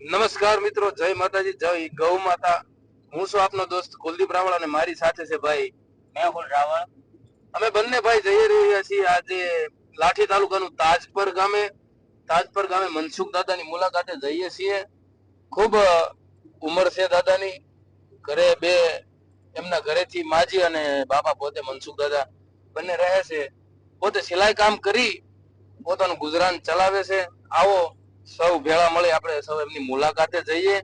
નમસ્કાર મિત્રો, જય માતાજી, જય ગૌ માતા. હું છું આપનો દોસ્ત કુલદીપ રાવળ અને મારી સાથે છે ભાઈ મેહુલ રાવળ. અમે બંને ભાઈ જઈ રહ્યા છીએ આજે લાઠી તાલુકાનું તાજપર ગામે. તાજપર ગામે મનસુખ દાદાની મુલાકાતે જઈએ છીએ. ખૂબ ઉંમર છે દાદાની. ઘરે બે, એમના ઘરેથી માજી અને બાપા પોતે મનસુખ દાદા બંને રહે છે. પોતે સિલાઈ કામ કરી પોતાનું ગુજરાન ચલાવે છે. આવો સૌ ભેળા મળી, આપણે સૌ એમની મુલાકાતે જઈએ.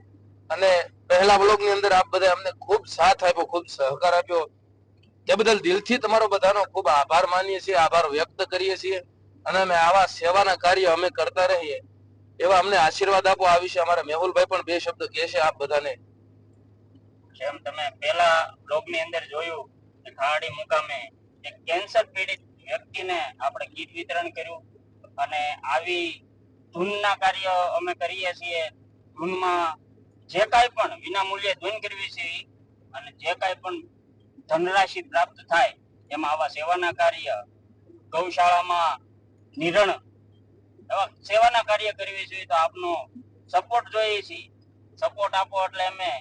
અને પહેલા બ્લોગની અંદર આપ બધા અમને ખૂબ સાથ આપ્યો, ખૂબ સહકાર આપ્યો. તે બદલ દિલથી તમારો બધાનો ખૂબ આભાર માનીએ છીએ, આભાર વ્યક્ત કરીએ છીએ. અને અમે આવા સેવાના કાર્ય અમે કરતા રહીએ. એવા અમને આશીર્વાદ આપો. આ વિશે અમારા મેહુલભાઈ પણ બે શબ્દ કહેશે આપ બધાને. જેમ તમે પહેલા બ્લોગની અંદર જોયું, કે ખાડી મુકામે એક કેન્સર પીડિત વ્યક્તિને આપણે કીટ વિતરણ કર્યું. અને આવી ધૂનના કાર્ય અમે કરીએ છીએ. ધૂનમાં જે કાંઈ પણ વિના મૂલ્યે ધૂન કરવી છે, અને જે કાંઈ પણ ધનરાશિ પ્રાપ્ત થાય, એમાં આવા સેવાના કાર્ય, ગૌશાળામાં નિરણ, એવા સેવાના કાર્ય કરવી જોઈએ તો આપનો સપોર્ટ જોઈએ છીએ. સપોર્ટ આપો એટલે અમે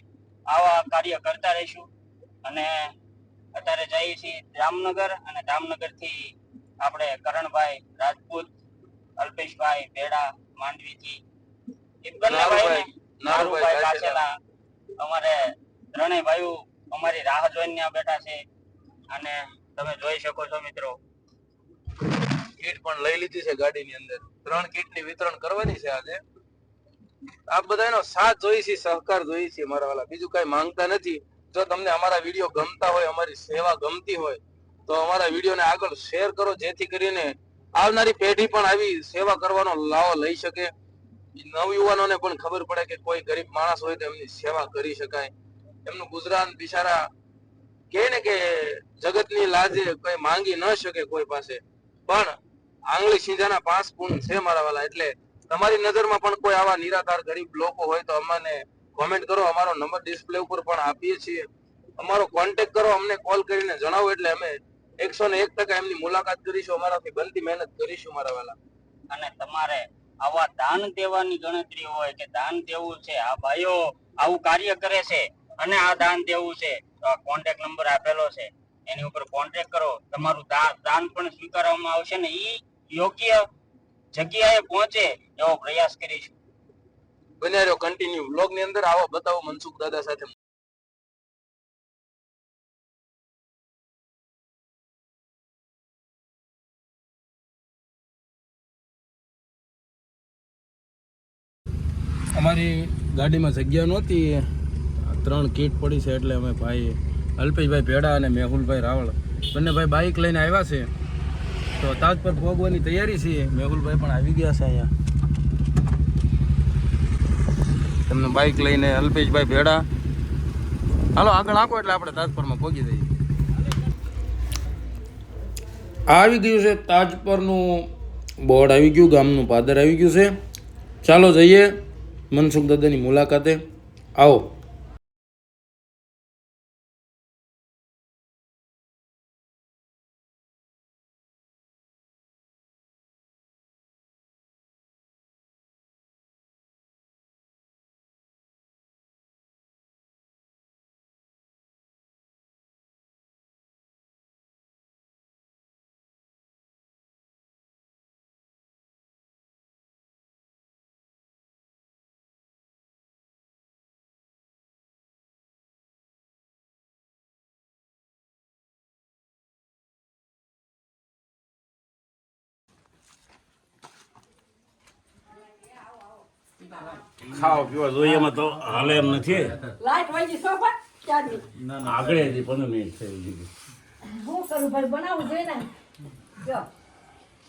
આવા કાર્ય કરતા રહીશું. અને અત્યારે જઈએ છીએ જામનગર, અને જામનગરથી આપણે કરણભાઈ રાજપૂત, અલ્પેશભાઈ ભેડા માંડવી થી એ બંને ભાઈ નારુભાઈ અમારે ત્રણેય ભાઈઓ અમારી રાહ જોઈને ત્યાં બેઠા છે. અને તમે જોઈ શકો છો મિત્રો. કીટ પણ લઈ લીધી છે ગાડીની અંદર. ત્રણ કીટની વિતરણ કરવાની છે આજે. આપ બધાનો સાથ જોઈએ છે સહકાર જોઈએ છે મારા વાલા. બીજું કઈ માંગતા નથી. જો તમને અમારા વીડિયો ગમતા હોય અમારી સેવા ગમતી હોય તો અમારા વિડીયોને આગળ શેર કરો જેથી કરીને આવનારી પેઢી પણ આવી સેવા કરવાનો લાવો લઈ શકે. નવયુવાનોને પણ ખબર પડે કે કોઈ ગરીબ માણસ હોય તો એમની સેવા કરી શકાય. એમનું ગુજરાન બિચારા કે ને કે જગતની લાજે કઈ માંગી ન શકે કોઈ પાસે. પણ આંગળી સિંજાના પાંચ પૂન છે મારા વાલા. એટલે તમારી નજરમાં પણ કોઈ આવા નિરાધાર ગરીબ લોકો હોય તો અમને કોમેન્ટ કરો. અમારો નંબર ડિસ્પ્લે ઉપર પણ આપીએ છીએ. અમારો કોન્ટેક્ટ કરો. અમને કોલ કરીને જણાવો. એટલે અમે એકસો ને એક ટકા એમની મુલાકાત કરીશું અમારાથી બનતી મહેનત કરીશું મારા વાલા. અને તમારે આવા દાન દેવાની ગણતરી હોય કે દાન દેવું છે આ ભાઈઓ આવું કાર્ય કરે છે અને આ દાન દેવું છે તો આ કોન્ટેક્ટ નંબર આપેલો છે. એની ઉપર કોન્ટેક્ટ કરો. તમારું દાન પણ સ્વીકારવામાં આવશે ને ઈ યોગ્ય જગ્યાએ પહોંચે એવો પ્રયાસ કરીશું. બન્યા રહ્યો કન્ટિન્યુ બ્લોગની અંદર આવો બતાવો મનસુખ દાદા સાથે. અમારી ગાડીમાં જગ્યા નહોતી. ત્રણ કીટ પડી છે એટલે અમે ભાઈ અલ્પેશભાઈ ભેડા અને મેહુલભાઈ રાવળ. બંને ભાઈ બાઇક લઈને આવ્યા છે. તો તાજ પર ભોગવાની તૈયારી છે. મેહુલભાઈ પણ આવી ગયા છે અહીંયા. તમને બાઇક લઈને અલ્પેશભાઈ ભેડા. હાલો, આગળ આંકો એટલે આપણે તાજપરમાં પહોંચી જઈએ. આવી ગયું છે તાજપરનું બોર્ડ, આવી ગયું ગામનું પાદર, આવી ગયું છે. ચાલો જઈએ. મનસુખ દાદાની મુલાકાતે આવો. ખાવા પીવા જોઈએ એમાં તો હાલે એમ નથી. લાઈટ વાગી ગઈ સોફા આગળ હજી પંદર મિનિટ થઈ ગઈ. શું કરું ભાઈ બનાવવું જોઈએ ને જો.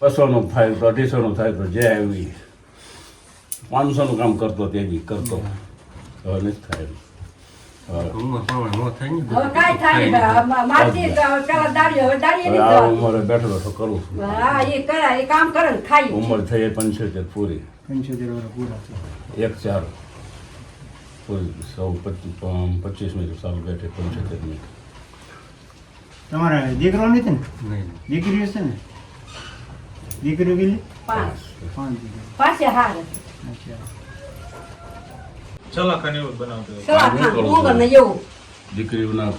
બસો નું થાય તો અઢીસો નું થાય તો જે આવી. પાંચસો નું કામ કરતો કરતો. હવે નથી થાય. થાય તો પેલા દાડી હવે જવાનું. ઉંમરે બેઠો બેઠો કરું છું. હા એ કરે એ કામ કરે ને ખાઈ ઉંમર થઈ પંચોતેર પૂરી. પંચોતેર વર્ષ પૂરા થયા. એક ચાર. સૌ પચીસ પચીસ મિનિટ સાલ બેઠે પંચોતેર મિનિટ તમારે દીકરો નથી ને? દીકરીઓ છે ને? દીકરીઓ કેટલી? પાંચ. પાંચ દીકરીઓ. હાર અચ્છા. સલાખાને એવું બનાવતો હોય. હું કરું ને એવું. દીકરીઓના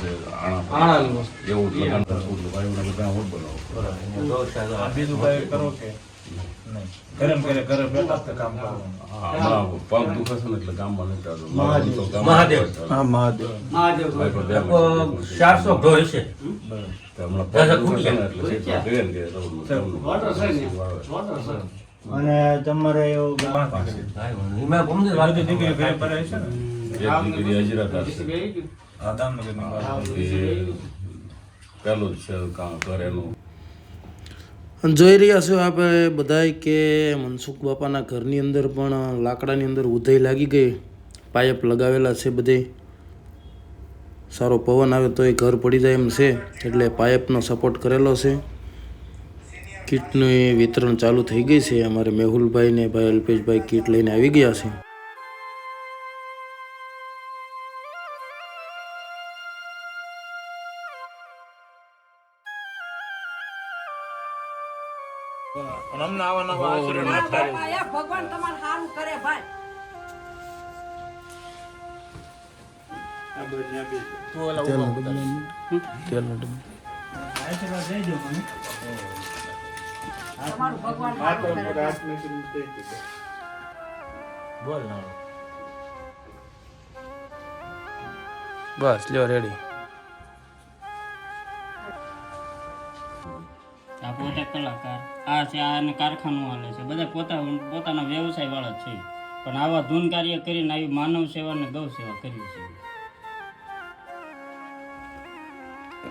છે આણા એવું બધા હું બનાવું બીજું કાંઈ કરો કે? કામ કરવાનું. પગ દુખે છે ને એટલે ગામમાં નથી મહાદેવ. મહાદેવ. મહાદેવ. ચારસો છે. અને તમારે એવું દીકરી ઘરે ભરાય છે. ને દીકરી હજરાતા છે. પહેલું જ છે ઘરેનું. જોઈ રહ્યા છો આપણે બધાય કે મનસુખ બાપાના ઘરની અંદર પણ લાકડાની અંદર ઉધઈ લાગી ગઈ. પાઇપ લગાવેલા છે બધે. સારો પવન આવે તો એ ઘર પડી જાય એમ છે. એટલે પાઇપનો સપોર્ટ કરેલો છે. કીટનું વિતરણ ચાલુ થઈ ગઈ છે. અમારે મેહુલભાઈ ને ભાઈ અલ્પેશભાઈ કીટ લઈને આવી ગયા છે. પણ અમને આવા નવા આશીર્વાદ આપતા રહેજો. ભગવાન તમારે સારું કરે ભાઈ. આશીર્વાદ દેજો મને. તમારું ભગવાન સારું કરે બોલ ના બસ લ્યો રેડી કલાકાર. આ છે આને કારખાનું હાલે છે. બધા પોતા પોતાના વ્યવસાય વાળા છે. પણ આવા ધૂન કાર્ય કરીને આવી માનવ સેવા અને ગૌ સેવા કરી છે.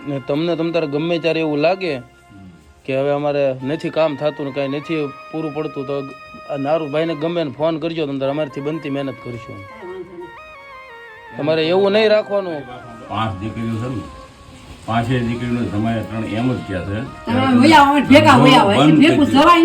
ને તમને તમ તારે ગમે ત્યારે એવું લાગે કે હવે અમારે નથી કામ થતું ને કાંઈ નથી પૂરું પડતું તો આ નારુભાઈને ગમે ને ફોન કરજો તમે તારે અમારાથી બનતી મહેનત કરશું. તમારે એવું નહીં રાખવાનું. પાંચ દીકરીઓ છે ને પાંચેય દીકરીઓને સમય ત્રણ એમ જ થયા છે.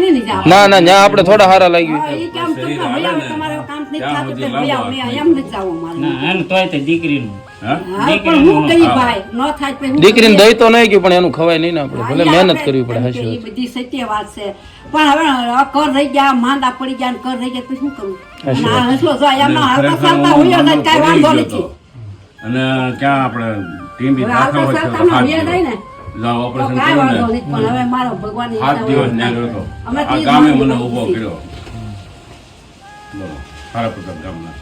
ને ના ના ત્યાં આપણે થોડા હારા લાગ્યું હા, ઈ કામ તમને વયા હોય તમારે કામ નથી થતું તો વયા વયા એમ નથી જાવું મારે. ના એને તોય તે દીકરીનું. હા હા? પણ હું કરી ભાઈ ન થાય તો હું દીકરીને દઈ તો નહીં ગયું પણ એનું ખવાય નહીં ને આપણે. ભલે મહેનત કરવી પડે ઈ બધી સત્ય વાત છે. પણ હવે કર રહી ગયા માંદા પડી ગયા કર રહી ગયા તો શું કરવું હસલો જો એમના હાલતા ચાલતા હોય ને વાંધો નથી. અને ક્યાં આપણે ટીમ બી દાખલ હોય તો ને દિવસ તો ઓપરેશન કર્યું ને પણ હવે મારો સાત ઈચ્છા દિવસ હોય. ત્યાં ગયો હતો અમે આ ગામે મને. ઊભો કર્યો બોલો સારા પ્રતાપ ગામના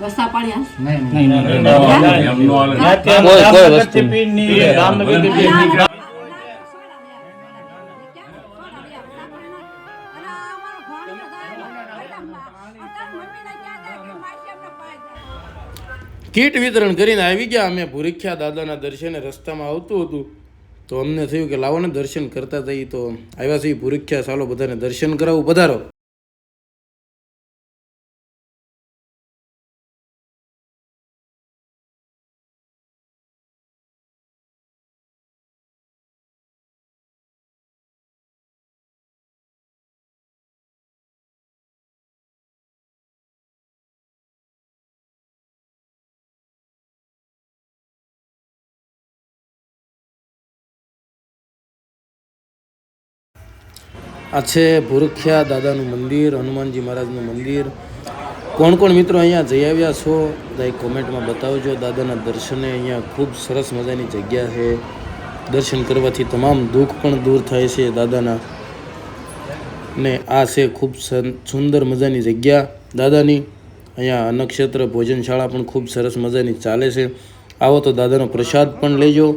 રસ્તા પાણી. નહીં નહીં નહીં એમનો હાલે ને. કોઈ કોઈ વસ્તુ કીટ વિતરણ કરીને આવી ગયા. અમે ભૂરીખ્યા દાદાના દર્શને રસ્તામાં આવતું હતું. તો અમને થયું કે લાવો ને દર્શન કરતા થઈ તો આવ્યા છીએ ભૂરીખ્યા. ચાલો બધાને દર્શન કરાવું. પધારો. આ છે ભૂરખ્યા દાદાનું મંદિર, હનુમાનજી મહારાજનું મંદિર. કોણ કોણ મિત્રો અહીંયા જઈ આવ્યા છો દરેક કોમેન્ટમાં બતાવજો. દાદાના દર્શને અહીંયા ખૂબ સરસ મજાની જગ્યા છે. દર્શન કરવાથી તમામ દુઃખ પણ દૂર થાય છે દાદાના. ને આ છે ખૂબ સુંદર મજાની જગ્યા દાદાની. અહીંયા અન્નક્ષેત્ર ભોજનશાળા પણ ખૂબ સરસ મજાની ચાલે છે. આવો તો દાદાનો પ્રસાદ પણ લેજો.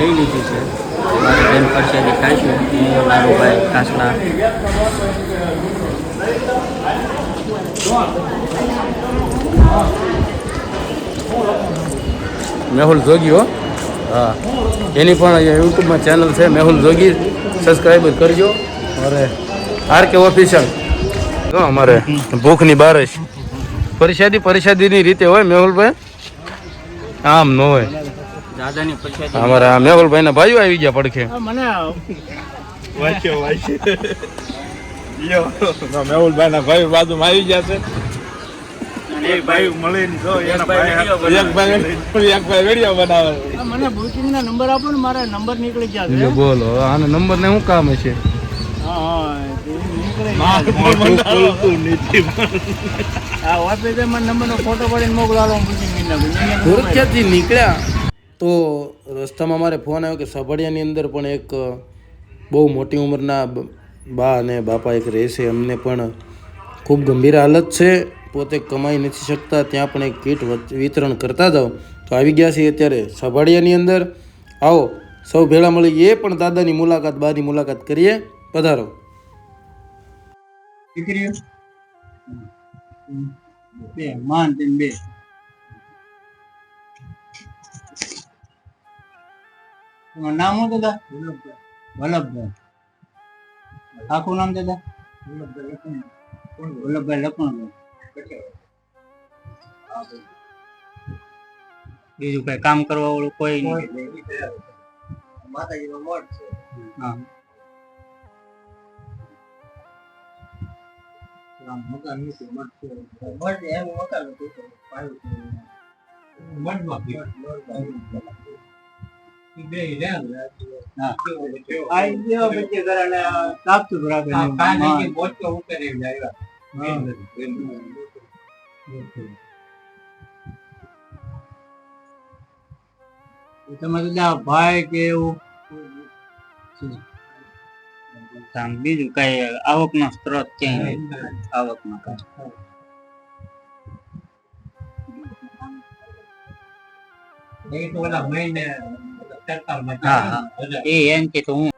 લઈ લીધી છે. મારી બેન પ્રસાદી ખાઈશું હું કાસના મેહુલ જોગી હો. હા. એની પણ યુટ્યુબમાં ચેનલ છે, મેહુલ જોગી. સબસ્ક્રાઈબર કરજો. અરે આર કે ઓફિશિયલ જો અમારે ભૂખની બારશ. પરિષાદી, પરિષાદીની રીતે હોય મેહુલભાઈ? આમ ન હોય. દાદાની પ્રસાદી અમારા આ મેહુલભાઈના ભાઈઓ આવી ગયા પડખે. વાંચ્યો વાંચ્યો. યો મેહુલભાઈ ના ભાઈ બાજુમાં આવી ગયા છે. એક ભાઈ મળે જો એના ભાઈ એક ભાઈ એક ભાઈ વીડિયો બનાવે. મને નંબર આપો ને મારા નંબર નીકળી ગયા છે. બોલો આના નંબર ને શું કામ છે હા હા આ ઓફિસમાં નંબરનો ફોટો પાડીને મોકલો હાલો હું પૂછી લઈને નાખું. અહીંયા તો સુરક્ષાથી નીકળ્યા? તો રસ્તામાં મારે ફોન આવ્યો કે સભાડિયાની અંદર પણ એક બહુ મોટી ઉંમરના બા અને બાપા એક રહેશે. એમને પણ ખૂબ ગંભીર હાલત છે. પોતે કમાઈ નથી શકતા. ત્યાં પણ એક કીટ વિતરણ કરતા જાઓ. તો આવી ગયા છીએ અત્યારે સભાડિયાની અંદર. આવો, સૌ ભેળા મળી એ પણ દાદાની મુલાકાત, બાની મુલાકાત કરીએ. પધારો. બે, માન બે. તમારું નામ શું દાદા? વલ્લભભાઈ. આખું નામ દાદા? વલ્લભભાઈ લખણભાઈ બીજું કઈ કામ કરવા વાળું કોઈ નહીં. માતાજીનો મઠ છે. હા. મકાન નથી મઠ છે. મઠ એમ મકાન હતું. મઠમાં બીજું કઈ આવક નો સ્ત્રોત ક્યાંય આવક નો કઈ એ તો ઓલા મહિને હા. એ એમ કે તો હું